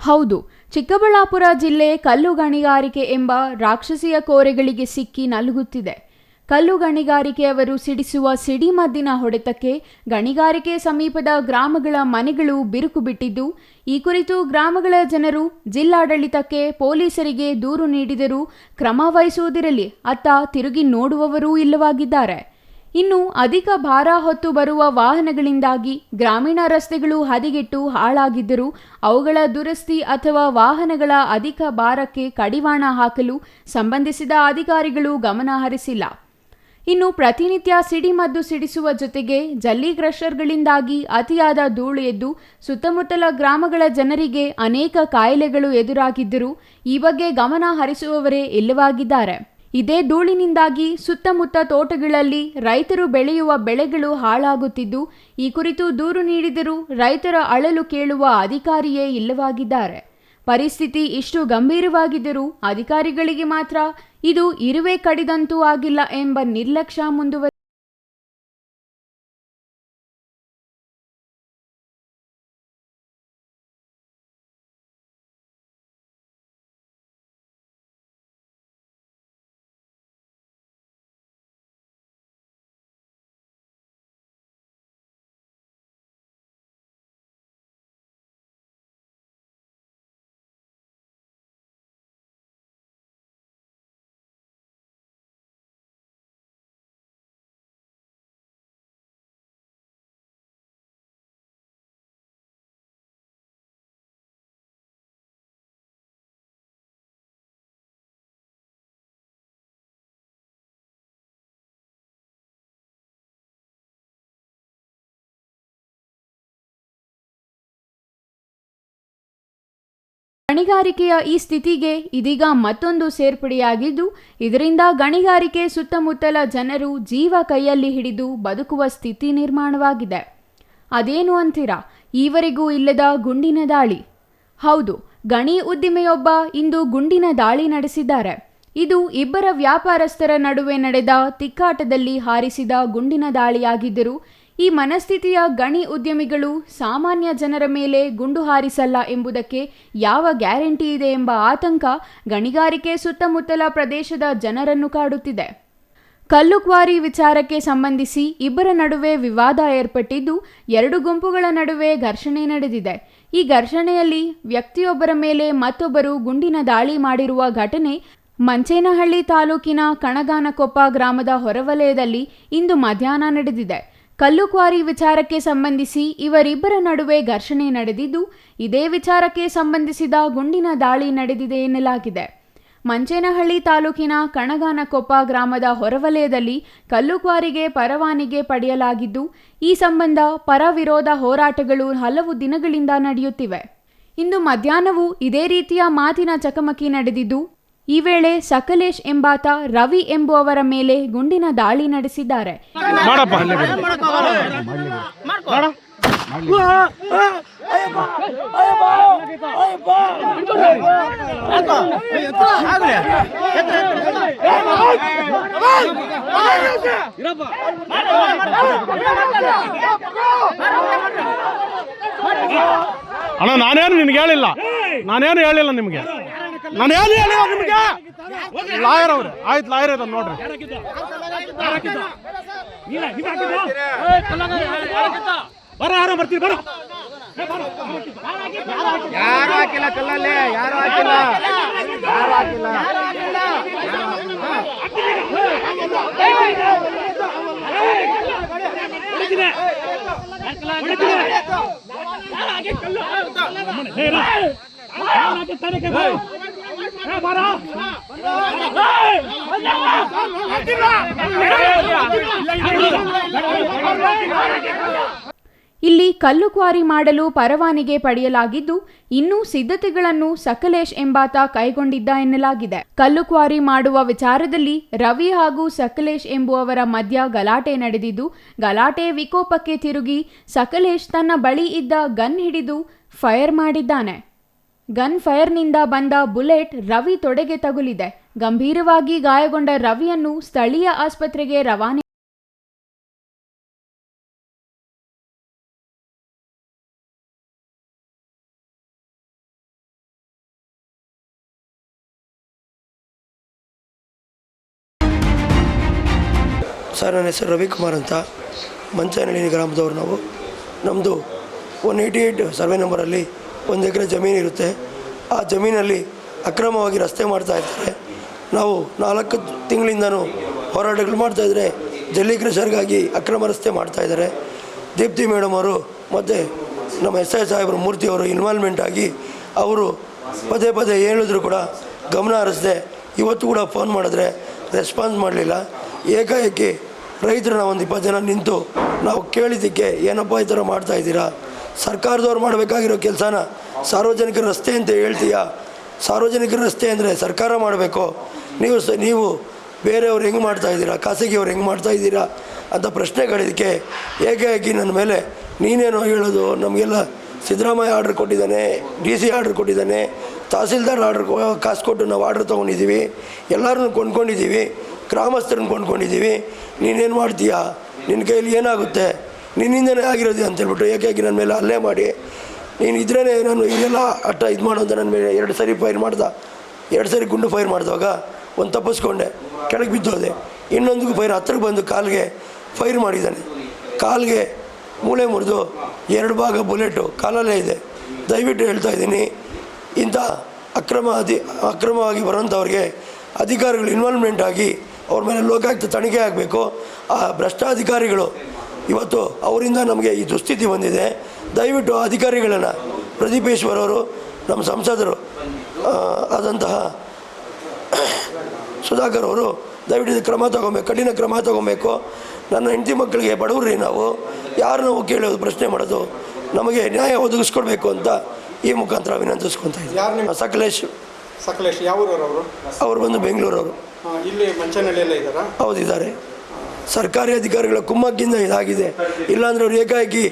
ಹೌದು, ಚಿಕ್ಕಬಳ್ಳಾಪುರ ಜಿಲ್ಲೆ ಕಲ್ಲು ಗಣಿಗಾರಿಕೆ ಎಂಬ ರಾಕ್ಷಸಿಯ ಕೋರೆಗಳಿಗೆ ಸಿಕ್ಕಿ ನಲುಗುತ್ತಿದೆ. ಕಲ್ಲು ಗಣಿಗಾರಿಕೆಯವರು ಸಿಡಿಸುವ ಸಿಡಿಮದ್ದಿನ ಹೊಡೆತಕ್ಕೆ ಗಣಿಗಾರಿಕೆ ಸಮೀಪದ ಗ್ರಾಮಗಳ ಮನೆಗಳು ಬಿರುಕು ಬಿಟ್ಟಿದ್ದು, ಈ ಕುರಿತು ಗ್ರಾಮಗಳ ಜನರು ಜಿಲ್ಲಾಡಳಿತಕ್ಕೆ ಪೊಲೀಸರಿಗೆ ದೂರು ನೀಡಿದರೂ ಕ್ರಮ ವಹಿಸುವುದಿರಲಿ, ಅತ್ತ ತಿರುಗಿ ನೋಡುವವರೂ ಇಲ್ಲವಾಗಿದ್ದಾರೆ. ಇನ್ನು ಅಧಿಕ ಭಾರ ಹೊತ್ತು ಬರುವ ವಾಹನಗಳಿಂದಾಗಿ ಗ್ರಾಮೀಣ ರಸ್ತೆಗಳು ಹದಿಗೆಟ್ಟು ಹಾಳಾಗಿದ್ದರೂ ಅವುಗಳ ದುರಸ್ತಿ ಅಥವಾ ವಾಹನಗಳ ಅಧಿಕ ಭಾರಕ್ಕೆ ಕಡಿವಾಣ ಹಾಕಲು ಸಂಬಂಧಿಸಿದ ಅಧಿಕಾರಿಗಳು ಗಮನ ಹರಿಸಿಲ್ಲ. ಇನ್ನು ಪ್ರತಿನಿತ್ಯ ಸಿಡಿಮದ್ದು ಸಿಡಿಸುವ ಜೊತೆಗೆ ಜಲ್ಲಿ ಕ್ರಷರ್ಗಳಿಂದಾಗಿ ಅತಿಯಾದ ಧೂಳು ಎದ್ದು ಸುತ್ತಮುತ್ತಲ ಗ್ರಾಮಗಳ ಜನರಿಗೆ ಅನೇಕ ಕಾಯಿಲೆಗಳು ಎದುರಾಗಿದ್ದರೂ ಈ ಬಗ್ಗೆ ಗಮನ ಹರಿಸುವವರೇ ಇಲ್ಲವಾಗಿದ್ದಾರೆ. ಇದೇ ಧೂಳಿನಿಂದಾಗಿ ಸುತ್ತಮುತ್ತ ತೋಟಗಳಲ್ಲಿ ರೈತರು ಬೆಳೆಯುವ ಬೆಳೆಗಳು ಹಾಳಾಗುತ್ತಿದ್ದು, ಈ ಕುರಿತು ದೂರು ನೀಡಿದರೂ ರೈತರ ಅಳಲು ಕೇಳುವ ಅಧಿಕಾರಿಯೇ ಇಲ್ಲವಾಗಿದ್ದಾರೆ. ಪರಿಸ್ಥಿತಿ ಇಷ್ಟು ಗಂಭೀರವಾಗಿದ್ದರೂ ಅಧಿಕಾರಿಗಳಿಗೆ ಮಾತ್ರ ಇದು ಇರುವೆ ಕಡಿದಂತೂ ಆಗಿಲ್ಲ ಎಂಬ ನಿರ್ಲಕ್ಷ್ಯ ಮುಂದುವರಿ ಗಣಿಗಾರಿಕೆಯ ಈ ಸ್ಥಿತಿಗೆ ಇದೀಗ ಮತ್ತೊಂದು ಸೇರ್ಪಡೆಯಾಗಿದ್ದು, ಇದರಿಂದ ಗಣಿಗಾರಿಕೆ ಸುತ್ತಮುತ್ತಲ ಜನರು ಜೀವ ಕೈಯಲ್ಲಿ ಹಿಡಿದು ಬದುಕುವ ಸ್ಥಿತಿ ನಿರ್ಮಾಣವಾಗಿದೆ. ಅದೇನು ಅಂತೀರಾ? ಈವರೆಗೂ ಇಲ್ಲದ ಗುಂಡಿನ ದಾಳಿ. ಹೌದು, ಗಣಿ ಉದ್ದಿಮೆಯೊಬ್ಬ ಇಂದು ಗುಂಡಿನ ದಾಳಿ ನಡೆಸಿದ್ದಾರೆ. ಇದು ಇಬ್ಬರ ವ್ಯಾಪಾರಸ್ಥರ ನಡುವೆ ನಡೆದ ತಿಕ್ಕಾಟದಲ್ಲಿ ಹಾರಿಸಿದ ಗುಂಡಿನ ದಾಳಿಯಾಗಿದ್ದರೂ ಈ ಮನಸ್ಥಿತಿಯ ಗಣಿ ಉದ್ಯಮಿಗಳು ಸಾಮಾನ್ಯ ಜನರ ಮೇಲೆ ಗುಂಡು ಹಾರಿಸಲ್ಲ ಎಂಬುದಕ್ಕೆ ಯಾವ ಗ್ಯಾರಂಟಿ ಇದೆ ಎಂಬ ಆತಂಕ ಗಣಿಗಾರಿಕೆ ಸುತ್ತಮುತ್ತಲ ಪ್ರದೇಶದ ಜನರನ್ನು ಕಾಡುತ್ತಿದೆ. ಕಲ್ಲು ಕ್ವಾರಿ ವಿಚಾರಕ್ಕೆ ಸಂಬಂಧಿಸಿ ಇಬ್ಬರ ನಡುವೆ ವಿವಾದ ಏರ್ಪಟ್ಟಿದ್ದು, ಎರಡು ಗುಂಪುಗಳ ನಡುವೆ ಘರ್ಷಣೆ ನಡೆದಿದೆ. ಈ ಘರ್ಷಣೆಯಲ್ಲಿ ವ್ಯಕ್ತಿಯೊಬ್ಬರ ಮೇಲೆ ಮತ್ತೊಬ್ಬರು ಗುಂಡಿನ ದಾಳಿ ಮಾಡಿರುವ ಘಟನೆ ಮಂಚೇನಹಳ್ಳಿ ತಾಲೂಕಿನ ಕಣಗಾನಕೊಪ್ಪ ಗ್ರಾಮದ ಹೊರವಲಯದಲ್ಲಿ ಇಂದು ಮಧ್ಯಾಹ್ನ ನಡೆದಿದೆ. ಕಲ್ಲು ಕ್ವಾರಿ ವಿಚಾರಕ್ಕೆ ಸಂಬಂಧಿಸಿ ಇವರಿಬ್ಬರ ನಡುವೆ ಘರ್ಷಣೆ ನಡೆದಿದ್ದು, ಇದೇ ವಿಚಾರಕ್ಕೆ ಸಂಬಂಧಿಸಿದ ಗುಂಡಿನ ದಾಳಿ ನಡೆದಿದೆ ಎನ್ನಲಾಗಿದೆ. ಮಂಚೇನಹಳ್ಳಿ ತಾಲೂಕಿನ ಕಣಗಾನಕೊಪ್ಪ ಗ್ರಾಮದ ಹೊರವಲಯದಲ್ಲಿ ಕಲ್ಲುಕ್ವಾರಿಗೆ ಪರವಾನಿಗೆ ಪಡೆಯಲಾಗಿದ್ದು, ಈ ಸಂಬಂಧ ಪರ ವಿರೋಧ ಹೋರಾಟಗಳು ಹಲವು ದಿನಗಳಿಂದ ನಡೆಯುತ್ತಿವೆ. ಇಂದು ಮಧ್ಯಾಹ್ನವೂ ಇದೇ ರೀತಿಯ ಮಾತಿನ ಚಕಮಕಿ ನಡೆದಿದ್ದು ಈ ವೇಳೆ ಸಕಲೇಶ್ ಎಂಬಾತ ರವಿ ಎಂಬುವವರ ಮೇಲೆ ಗುಂಡಿನ ದಾಳಿ ನಡೆಸಿದ್ದಾರೆ. ಅಣ್ಣ, ನಾನೇನು ನಿನ್ಗೆ ಹೇಳಿಲ್ಲ. ನಾನೇನು ಹೇಳಿಲ್ಲ ನಿಮಗೆ. ನಾನೇನು ಹೇಳಿಲ್ಲ ನಿಮಗೆ. ಲಾಯರ್ ಅವ್ರು. ಆಯ್ತು ಲಾಯರ್ ಇದ್ದಾರೆ ನೋಡ್ರಿ. ಬರ ಯಾರೋ ಬರ್ತೀರಿ ಬರ. ಯಾರು ಹಾಕಿಲ್ಲ ಕಲ್ಲಲ್ಲಿ? ಯಾರು ಹಾಕಿಲ್ಲ? ಯಾರು ಹಾಕಿಲ್ಲ? ಇಲ್ಲಿ ಕಲ್ಲು ಕ್ವಾರಿ ಮಾಡಲು ಪರವಾನಿಗೆ ಪಡೆಯಲಾಗಿದ್ದು, ಇನ್ನೂ ಸಿದ್ಧತೆಗಳನ್ನು ಸಕಲೇಶ್ ಎಂಬಾತ ಕೈಗೊಂಡಿದ್ದ ಎನ್ನಲಾಗಿದೆ. ಕಲ್ಲು ಕ್ವಾರಿ ಮಾಡುವ ವಿಚಾರದಲ್ಲಿ ರವಿ ಹಾಗೂ ಸಕಲೇಶ್ ಎಂಬುವವರ ಮಧ್ಯ ಗಲಾಟೆ ನಡೆದಿದ್ದು, ಗಲಾಟೆ ವಿಕೋಪಕ್ಕೆ ತಿರುಗಿ ಸಕಲೇಶ್ ತನ್ನ ಬಳಿ ಇದ್ದ ಗನ್ ಹಿಡಿದು ಫೈರ್ ಮಾಡಿದ್ದಾನೆ. ಗನ್ ಫೈರ್ನಿಂದ ಬಂದ ಬುಲೆಟ್ ರವಿ ತೊಡೆಗೆ ತಗುಲಿದೆ. ಗಂಭೀರವಾಗಿ ಗಾಯಗೊಂಡ ರವಿಯನ್ನು ಸ್ಥಳೀಯ ಆಸ್ಪತ್ರೆಗೆ ರವಾನೆ ಸರ್, ನನ್ನ ಹೆಸರು ರವಿಕುಮಾರ್ ಅಂತ. ಮಂಚನಹಳ್ಳಿ ಗ್ರಾಮದವರು ನಾವು. ನಮ್ಮದು ಒನ್ ಏಯ್ಟಿ ಏಯ್ಟ್ ಸರ್ವೆ ನಂಬರಲ್ಲಿ ಒಂದು ಎಕರೆ ಜಮೀನು ಇರುತ್ತೆ. ಆ ಜಮೀನಲ್ಲಿ ಅಕ್ರಮವಾಗಿ ರಸ್ತೆ ಮಾಡ್ತಾ ಇರ್ತಾರೆ. ನಾವು ನಾಲ್ಕು ತಿಂಗಳಿಂದನೂ ಹೋರಾಟಗಳು ಮಾಡ್ತಾಯಿದ್ರೆ ಜಲ್ಲಿ ಕೃಷರ್ಗಾಗಿ ಅಕ್ರಮ ರಸ್ತೆ ಮಾಡ್ತಾಯಿದ್ದಾರೆ ದೀಪ್ತಿ ಮೇಡಮ್ ಅವರು ಮತ್ತು ನಮ್ಮ ಎಸ್ ಐ ಸಾಹೇಬರು ಮೂರ್ತಿಯವರು ಇನ್ವಾಲ್ವ್ಮೆಂಟ್ ಆಗಿ ಅವರು ಪದೇ ಪದೇ ಹೇಳಿದ್ರು ಕೂಡ ಗಮನ ಹರಿಸದೆ ಇವತ್ತು ಕೂಡ ಫೋನ್ ಮಾಡಿದ್ರೆ ರೆಸ್ಪಾನ್ಸ್ ಮಾಡಲಿಲ್ಲ. ಏಕಾಏಕಿ ರೈತರನ್ನ ಒಂದು ಇಪ್ಪತ್ತು ಜನ ನಿಂತು ನಾವು ಕೇಳಿದ್ದಕ್ಕೆ ಏನಪ್ಪ ಈ ಥರ ಮಾಡ್ತಾ ಇದ್ದೀರಾ? ಸರ್ಕಾರದವ್ರು ಮಾಡಬೇಕಾಗಿರೋ ಕೆಲಸನ ಸಾರ್ವಜನಿಕರ ರಸ್ತೆ ಅಂತ ಹೇಳ್ತೀಯಾ? ಸಾರ್ವಜನಿಕರ ರಸ್ತೆ ಅಂದರೆ ಸರ್ಕಾರ ಮಾಡಬೇಕು. ನೀವು ಸ, ನೀವು ಬೇರೆಯವ್ರು ಹೆಂಗೆ ಮಾಡ್ತಾ ಇದ್ದೀರಾ? ಖಾಸಗಿಯವ್ರು ಹೆಂಗೆ ಮಾಡ್ತಾ ಇದ್ದೀರಾ? ಅಂತ ಪ್ರಶ್ನೆಗಳಿದ್ದಕ್ಕೆ ಏಕಾಏಕಿ ನನ್ನ ಮೇಲೆ ನೀನೇನೋ ಹೇಳೋದು, ನಮಗೆಲ್ಲ ಸಿದ್ದರಾಮಯ್ಯ ಆರ್ಡ್ರ್ ಕೊಟ್ಟಿದ್ದಾನೆ, ಡಿ ಸಿ ಆರ್ಡ್ರ್ ಕೊಟ್ಟಿದ್ದಾನೆ, ತಹಸೀಲ್ದಾರ್ ಆರ್ಡ್ರ್ ಕಾಸು ಕೊಟ್ಟು ನಾವು ಆರ್ಡ್ರ್ ತೊಗೊಂಡಿದ್ದೀವಿ, ಎಲ್ಲರನ್ನೂ ಕೊಂಡ್ಕೊಂಡಿದ್ದೀವಿ, ಗ್ರಾಮಸ್ಥರನ್ನ ಕೊಂಡ್ಕೊಂಡಿದ್ದೀವಿ. ನೀನೇನು ಮಾಡ್ತೀಯಾ? ನಿನ್ನ ಕೈಯಲ್ಲಿ ಏನಾಗುತ್ತೆ? ನಿನ್ನಿಂದನೇ ಆಗಿರೋದು ಅಂತೇಳ್ಬಿಟ್ಟು ಏಕಾಗಿ ನನ್ನ ಮೇಲೆ ಅಲ್ಲೇ ಮಾಡಿ ನೀನು ಇದ್ರೇ ನಾನು ಇದೆಲ್ಲ ಅಟ್ಟ ಇದು ಮಾಡೋ ಅಂತ ನನ್ನ ಮೇಲೆ ಎರಡು ಸರಿ ಫೈರ್ ಮಾಡ್ದ. ಎರಡು ಸರಿ ಗುಂಡು ಫೈರ್ ಮಾಡಿದಾಗ ಒಂದು ತಪ್ಪಿಸ್ಕೊಂಡೆ. ಕೆಳಗೆ ಬಿದ್ದೋದೆ. ಇನ್ನೊಂದು ಫೈರ್ ಹತ್ತಿರಕ್ಕೆ ಬಂದು ಕಾಲಿಗೆ ಫೈರ್ ಮಾಡಿದ್ದಾನೆ. ಕಾಲಿಗೆ ಮೂಳೆ ಮುರಿದು ಎರಡು ಭಾಗ ಬುಲೆಟು ಕಾಲಲ್ಲೇ ಇದೆ. ದಯವಿಟ್ಟು ಹೇಳ್ತಾ ಇದ್ದೀನಿ, ಇಂಥ ಅಕ್ರಮ ಅಧಿ, ಅಕ್ರಮವಾಗಿ ಬರೋಂಥವ್ರಿಗೆ ಅಧಿಕಾರಿಗಳು ಇನ್ವಾಲ್ವ್ಮೆಂಟ್ ಆಗಿ ಅವ್ರ ಮೇಲೆ ಲೋಕಾಯುಕ್ತ ತನಿಖೆ ಆಗಬೇಕು. ಆ ಭ್ರಷ್ಟಾಧಿಕಾರಿಗಳು ಇವತ್ತು ಅವರಿಂದ ನಮಗೆ ಈ ದುಸ್ಥಿತಿ ಬಂದಿದೆ. ದಯವಿಟ್ಟು ಅಧಿಕಾರಿಗಳನ್ನು ಪ್ರದೀಪೇಶ್ವರ್ ಅವರು ನಮ್ಮ ಸಂಸದರು ಆದಂತಹ ಸುಧಾಕರ್ ಅವರು ದಯವಿಟ್ಟು ಕ್ರಮ ತಗೊಬೇಕು ಕಠಿಣ ಕ್ರಮ ತಗೊಬೇಕು. ನನ್ನ ಹೆಂಡತಿ ಮಕ್ಕಳಿಗೆ ಬಡವ್ರಿ ನಾವು ಯಾರು ನಾವು ಕೇಳೋದು ಪ್ರಶ್ನೆ ಮಾಡೋದು ನಮಗೆ ನ್ಯಾಯ ಒದಗಿಸ್ಕೊಡ್ಬೇಕು ಅಂತ ಈ ಮುಖಾಂತರ ವಿನಂತಿಸ್ಕೊತಾ ಇದ್ದೀನಿ. ಸಕಲೇಶ್. ಸಕಲೇಶ್ ಯಾವ ಅವರು? ಅವರು ಬಂದು ಬೆಂಗಳೂರವರು. ಇಲ್ಲಿ ಹೌದಿದ್ದಾರೆ ಸರ್ಕಾರಿ ಅಧಿಕಾರಿಗಳ ಕುಮ್ಮಕ್ಕಿಂದ ಇದಾಗಿದೆ. ಇಲ್ಲಾಂದ್ರೆ ಅವ್ರು ಏಕಾಏಕಿ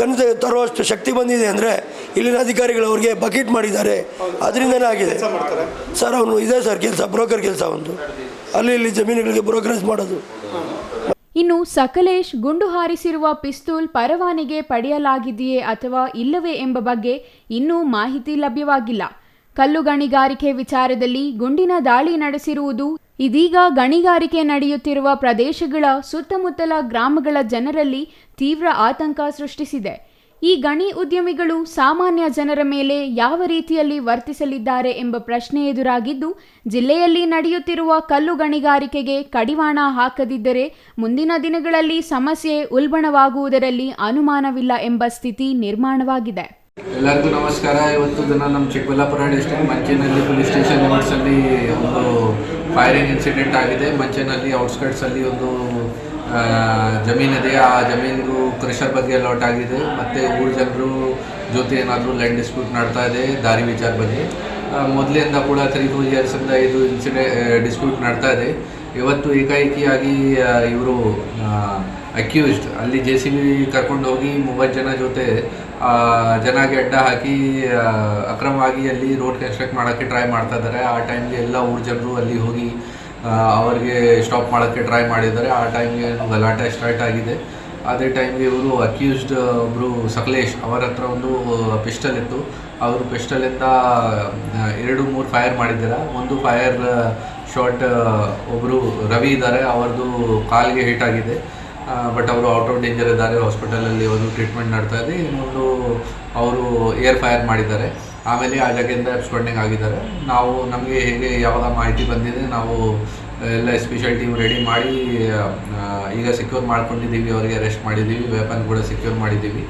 ಗಂಧ ತರುವಷ್ಟು ಶಕ್ತಿ ಬಂದಿದೆ ಅಂದರೆ ಇಲ್ಲಿನ ಅಧಿಕಾರಿಗಳು ಅವ್ರಿಗೆ ಬಕೆಟ್ ಮಾಡಿದ್ದಾರೆ. ಅದರಿಂದನೇ ಆಗಿದೆ. ಸರ್, ಅವನು ಇದೆ ಸರ್ ಕೆಲಸ, ಬ್ರೋಕರ್ ಕೆಲಸ ಒಂದು. ಅಲ್ಲಿ ಇಲ್ಲಿ ಜಮೀನುಗಳಿಗೆ ಬ್ರೋಕರೇಜ್ ಮಾಡೋದು. ಇನ್ನು ಸಕಲೇಶ್ ಗುಂಡು ಹಾರಿಸಿರುವ ಪಿಸ್ತೂಲ್ ಪರವಾನಿಗೆ ಪಡೆಯಲಾಗಿದೆಯೇ ಅಥವಾ ಇಲ್ಲವೇ ಎಂಬ ಬಗ್ಗೆ ಇನ್ನೂ ಮಾಹಿತಿ ಲಭ್ಯವಾಗಿಲ್ಲ. ಕಲ್ಲು ಗಣಿಗಾರಿಕೆ ವಿಚಾರದಲ್ಲಿ ಗುಂಡಿನ ದಾಳಿ ನಡೆಸಿರುವುದು ಇದೀಗ ಗಣಿಗಾರಿಕೆ ನಡೆಯುತ್ತಿರುವ ಪ್ರದೇಶಗಳ ಸುತ್ತಮುತ್ತಲ ಗ್ರಾಮಗಳ ಜನರಲ್ಲಿ ತೀವ್ರ ಆತಂಕ ಸೃಷ್ಟಿಸಿದೆ. ಈ ಗಣಿ ಉದ್ಯಮಿಗಳು ಸಾಮಾನ್ಯ ಜನರ ಮೇಲೆ ಯಾವ ರೀತಿಯಲ್ಲಿ ವರ್ತಿಸಲಿದ್ದಾರೆ ಎಂಬ ಪ್ರಶ್ನೆ ಎದುರಾಗಿದ್ದು, ಜಿಲ್ಲೆಯಲ್ಲಿ ನಡೆಯುತ್ತಿರುವ ಕಲ್ಲು ಗಣಿಗಾರಿಕೆಗೆ ಕಡಿವಾಣ ಹಾಕದಿದ್ದರೆ ಮುಂದಿನ ದಿನಗಳಲ್ಲಿ ಸಮಸ್ಯೆ ಉಲ್ಬಣವಾಗುವುದರಲ್ಲಿ ಅನುಮಾನವಿಲ್ಲ ಎಂಬ ಸ್ಥಿತಿ ನಿರ್ಮಾಣವಾಗಿದೆ. ಎಲ್ಲರಿಗೂ ನಮಸ್ಕಾರ. ಇವತ್ತು ದಿನ ನಮ್ಮ ಚಿಕ್ಕಬಳ್ಳಾಪುರ ಡಿಸ್ಟ್ರಿಕ್ಟ್ ಮಂಚಿನಲ್ಲಿ ಪೊಲೀಸ್ ಸ್ಟೇಷನ್ ಒಂದು ಫೈರಿಂಗ್ ಇನ್ಸಿಡೆಂಟ್ ಆಗಿದೆ. ಮಂಚೇನಲ್ಲಿ ಔಟ್ಸ್ಕರ್ಟ್ಸಲ್ಲಿ ಒಂದು ಜಮೀನಿದೆ ಆ ಜಮೀನಿಗೂ ಕ್ರಷರ್ ಬಗ್ಗೆ ಅಲರ್ಟ್ ಆಗಿದೆ. ಮತ್ತು ಊರ ಜನರು ಜೊತೆ ಏನಾದರೂ ಲ್ಯಾಂಡ್ ಡಿಸ್ಪ್ಯೂಟ್ ನಡ್ತಾ ಇದೆ. ದಾರಿ ವಿಚಾರ ಬಗ್ಗೆ ಮೊದಲಿಂದ ಕೂಡ ತ್ರೀ ಟೂ ಇಯರ್ಸಿಂದ ಇದು ಇನ್ಸಿಡೆ ಡಿಸ್ಪ್ಯೂಟ್ ನಡ್ತಾ ಇದೆ. ಇವತ್ತು ಏಕಾಏಕಿಯಾಗಿ ಇವರು ಅಕ್ಯೂಸ್ಡ್ ಅಲ್ಲಿ ಜೆ ಸಿ ಬಿ ಕರ್ಕೊಂಡು ಹೋಗಿ ಮೂವತ್ತು ಜನ ಜೊತೆ ಜನಗೆ ಅಡ್ಡ ಹಾಕಿ ಅಕ್ರಮವಾಗಿ ಅಲ್ಲಿ ರೋಡ್ ಕನ್ಸ್ಟ್ರಕ್ಟ್ ಮಾಡೋಕ್ಕೆ ಟ್ರೈ ಮಾಡ್ತಾ ಇದ್ದಾರೆ. ಆ ಟೈಮ್ಗೆ ಎಲ್ಲ ಊರ ಜನರು ಅಲ್ಲಿ ಹೋಗಿ ಅವರಿಗೆ ಸ್ಟಾಪ್ ಮಾಡೋಕ್ಕೆ ಟ್ರೈ ಮಾಡಿದ್ದಾರೆ. ಆ ಟೈಮ್ಗೆ ಗಲಾಟೆ ಸ್ಟಾರ್ಟ್ ಆಗಿದೆ. ಅದೇ ಟೈಮ್ಗೆ ಇವರು ಅಕ್ಯೂಸ್ಡ್ ಒಬ್ಬರು ಸಕಲೇಶ್ ಅವರ ಹತ್ರ ಒಂದು ಪಿಸ್ಟಲ್ ಇತ್ತು. ಅವರು ಪಿಸ್ಟಲಿಂದ ಎರಡು, ಮೂರು ಫೈರ್ ಮಾಡಿದ್ದಾರೆ. ಒಂದು ಫೈರ್ ಶಾರ್ಟ್ ಒಬ್ಬರು ರವಿ ಇದ್ದಾರೆ. ಅವರದು ಕಾಲಿಗೆ ಹಿಟ್ ಆಗಿದೆ. ಬಟ್ ಅವರು ಔಟ್ ಆಫ್ ಡೇಂಜರ್ ಇದ್ದಾರೆ ಹಾಸ್ಪಿಟಲಲ್ಲಿ ಒಂದು ಟ್ರೀಟ್ಮೆಂಟ್ ನಡ್ತಾ ಇದೆ, ಇನ್ನೊಂದು ಅವರು ಏರ್ ಫೈರ್ ಮಾಡಿದ್ದಾರೆ. ಆಮೇಲೆ ಆ ಜಾಗದಿಂದ ಎಬ್ಸ್ಕೊಂಡಿಂಗ್ ಆಗಿದ್ದಾರೆ. ನಾವು ನಮಗೆ ಹೇಗೆ ಯಾವಾಗ ಮಾಹಿತಿ ಬಂದಿದೆ, ನಾವು ಎಲ್ಲ ಸ್ಪೆಷಲ್ ಟೀಮ್ ರೆಡಿ ಮಾಡಿ ಈಗ ಸೆಕ್ಯೂರ್ ಮಾಡ್ಕೊಂಡಿದ್ದೀವಿ, ಅವರಿಗೆ ಅರೆಸ್ಟ್ ಮಾಡಿದ್ದೀವಿ ವೆಪನ್ ಕೂಡ ಸೆಕ್ಯೂರ್ ಮಾಡಿದ್ದೀವಿ.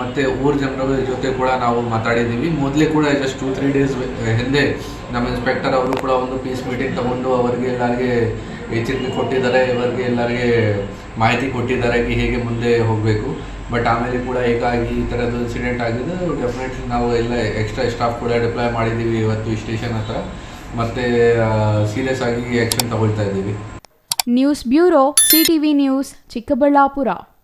ಮತ್ತೆ ಊರ ಜನರ ಜೊತೆ ಕೂಡ ನಾವು ಮಾತಾಡಿದ್ದೀವಿ. ಮೊದಲೇ ಕೂಡ ಜಸ್ಟ್ ಟೂ ತ್ರೀ ಡೇಸ್ ಹಿಂದೆ ನಮ್ಮ ಇನ್ಸ್ಪೆಕ್ಟರ್ ಅವರು ಕೂಡ ಒಂದು ಪೀಸ್ ಮೀಟಿಂಗ್ ತಗೊಂಡು ಅವರಿಗೆ ಎಲ್ಲರಿಗೆ ಎಚ್ಚರಿಕೆ ಕೊಟ್ಟಿದ್ದಾರೆ, ಇವರಿಗೆ ಎಲ್ಲರಿಗೆ ಮಾಹಿತಿ ಕೊಟ್ಟಿದ್ದಾರೆ ಕಿ ಹೇಗೆ ಮುಂದೆ ಹೋಗಬೇಕು. ಬಟ್ ಆಮೇಲೆ ಕೂಡ ಹೇಗಾಗಿ ಈ ಥರದ್ದು ಇನ್ಸಿಡೆಂಟ್ ಆಗಿದೆ ಡೆಫಿನೆಟ್ಲಿ ನಾವು ಎಲ್ಲ ಎಕ್ಸ್ಟ್ರಾ ಸ್ಟಾಫ್ ಕೂಡ ಡಿಪ್ಲಾಯ್ ಮಾಡಿದ್ದೀವಿ ಇವತ್ತು ಸ್ಟೇಷನ್ ಹತ್ರ. ಮತ್ತು ಸೀರಿಯಸ್ ಆಗಿ ಆ್ಯಕ್ಷನ್ ತಗೊಳ್ತಾ ಇದ್ದೀವಿ. News bureau CTV news, Chikkaballapur.